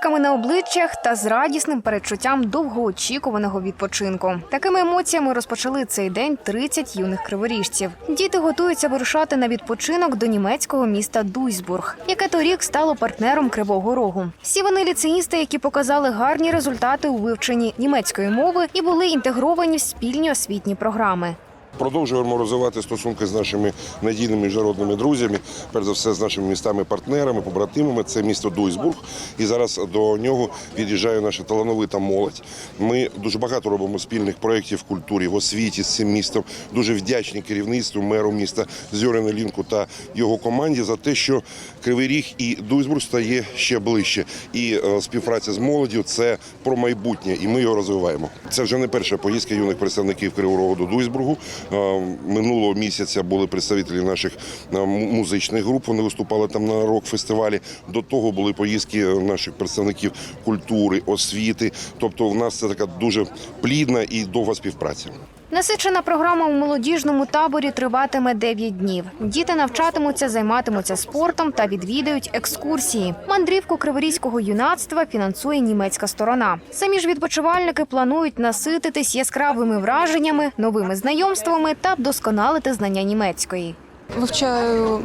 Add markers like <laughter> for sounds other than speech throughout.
усмішками на обличчях та з радісним передчуттям довгоочікуваного відпочинку. Такими емоціями розпочали цей день 30 юних криворіжців. Діти готуються вирушати на відпочинок до німецького міста Дуйсбург, яке торік стало партнером Кривого Рогу. Всі вони ліцеїсти, які показали гарні результати у вивченні німецької мови і були інтегровані в спільні освітні програми. Продовжуємо розвивати стосунки з нашими надійними міжнародними друзями, перш за все з нашими містами-партнерами, побратимами. Це місто Дуйсбург. І зараз до нього від'їжджає наша талановита молодь. Ми дуже багато робимо спільних проєктів в культурі, в освіті з цим містом. Дуже вдячні керівництву, меру міста Зьорину Лінку та його команді за те, що Кривий Ріг і Дуйсбург стає ще ближче. І е, співпраця з молоддю це про майбутнє, і ми його розвиваємо. Це вже не перша поїздка юних представників Кривого Рогу до Дуйсбургу. Е, Минулого місяця були представителі наших е, музичних груп. Вони виступали там на рок-фестивалі. До того були поїздки наших представників культури, освіти. Тобто, в нас це така дуже плідна і довга співпраця. Насичена програма у молодіжному таборі триватиме 9 днів. Діти навчатимуться, займатимуться спортом та відвідають екскурсії. Мандрівку криворізького юнацтва фінансує німецька сторона. Самі ж відпочивальники планують насититись яскравими враженнями, новими знайомствами та вдосконалити знання німецької. Вивчаю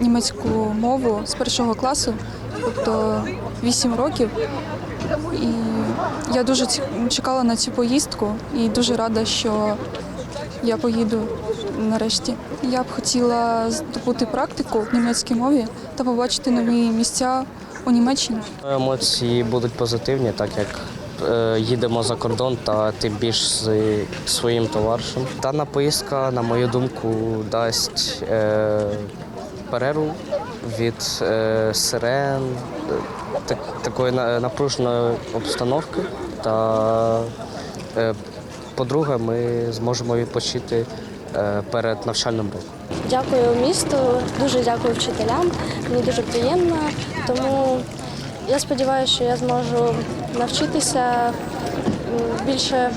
німецьку мову з першого класу, тобто 8 років. І я дуже чекала на цю поїздку і дуже рада, що я поїду нарешті. Я б хотіла здобути практику в німецькій мові та побачити нові місця у Німеччині. Емоції будуть позитивні, так як е, їдемо за кордон та тим більш з своїм товаришем. Дана поїздка, на мою думку, дасть е, перерву від е, сирен, е, так, такої напруженої обстановки. Та, е, по-друге, ми зможемо відпочити перед навчальним роком. Дякую місту, дуже дякую вчителям. Мені дуже приємно. Тому я сподіваюся, що я зможу навчитися більше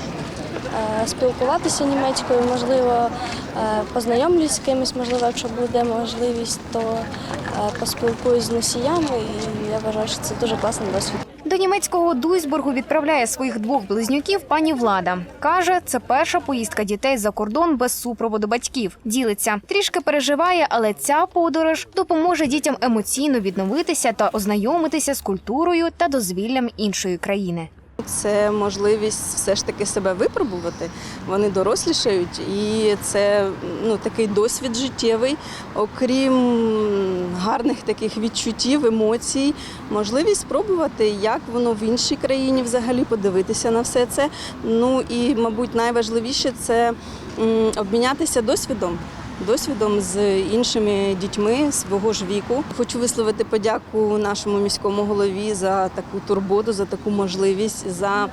спілкуватися німецькою, можливо, е, познайомлюсь з кимось, можливо, якщо буде можливість, то е, поспілкуюсь з носіями, і я вважаю, що це дуже класний досвід. До німецького Дуйсбургу відправляє своїх двох близнюків пані Влада. Каже, це перша поїздка дітей за кордон без супроводу батьків. Ділиться, трішки переживає, але ця подорож допоможе дітям емоційно відновитися та ознайомитися з культурою та дозвіллям іншої країни. Це можливість все ж таки себе випробувати. Вони дорослішають, і це ну, такий досвід життєвий, окрім гарних таких відчуттів, емоцій, можливість спробувати, як воно в іншій країні взагалі подивитися на все це. Ну і, мабуть, найважливіше це обмінятися досвідом. Досвідом з іншими дітьми свого ж віку. Хочу висловити подяку нашому міському голові за таку турботу, за таку можливість, за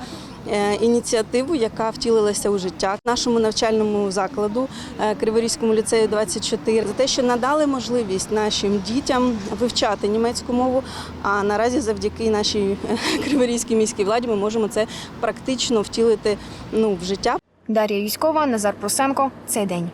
е, ініціативу, яка втілилася у життя нашому навчальному закладу е, Криворізькому ліцею 24, за те, що надали можливість нашим дітям вивчати німецьку мову. А наразі, завдяки нашій е, <laughs> криворізькій міській владі, ми можемо це практично втілити ну, в життя. Дар'я Юськова, Назар Прусенко. Цей день.